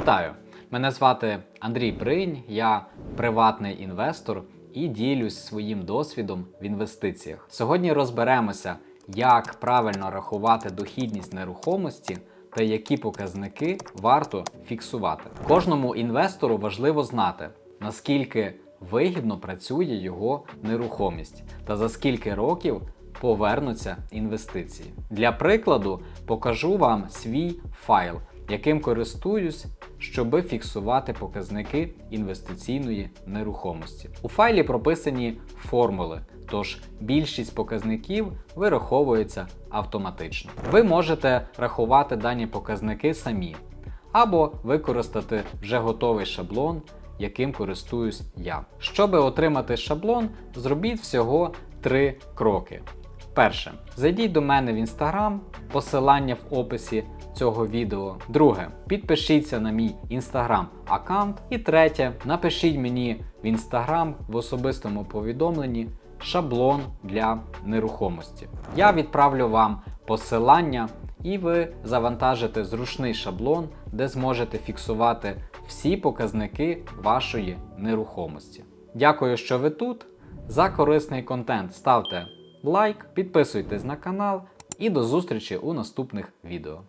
Вітаю! Мене звати Андрій Бринь, я приватний інвестор і ділюсь своїм досвідом в інвестиціях. Сьогодні розберемося, як правильно рахувати дохідність нерухомості та які показники варто фіксувати. Кожному інвестору важливо знати, наскільки вигідно працює його нерухомість та за скільки років повернуться інвестиції. Для прикладу покажу вам свій файл, яким користуюсь, щоби фіксувати показники інвестиційної нерухомості. У файлі прописані формули, тож більшість показників вираховується автоматично. Ви можете рахувати дані показники самі або використати вже готовий шаблон, яким користуюсь я. Щоби отримати шаблон, зробіть всього три кроки. Перше, зайдіть до мене в інстаграм, посилання в описі цього відео. Друге, підпишіться на мій інстаграм аккаунт. І третє, напишіть мені в інстаграм в особистому повідомленні шаблон для нерухомості. Я відправлю вам посилання, і ви завантажите зручний шаблон, де зможете фіксувати всі показники вашої нерухомості. Дякую, що ви тут. За корисний контент ставте лайк, підписуйтесь на канал і до зустрічі у наступних відео.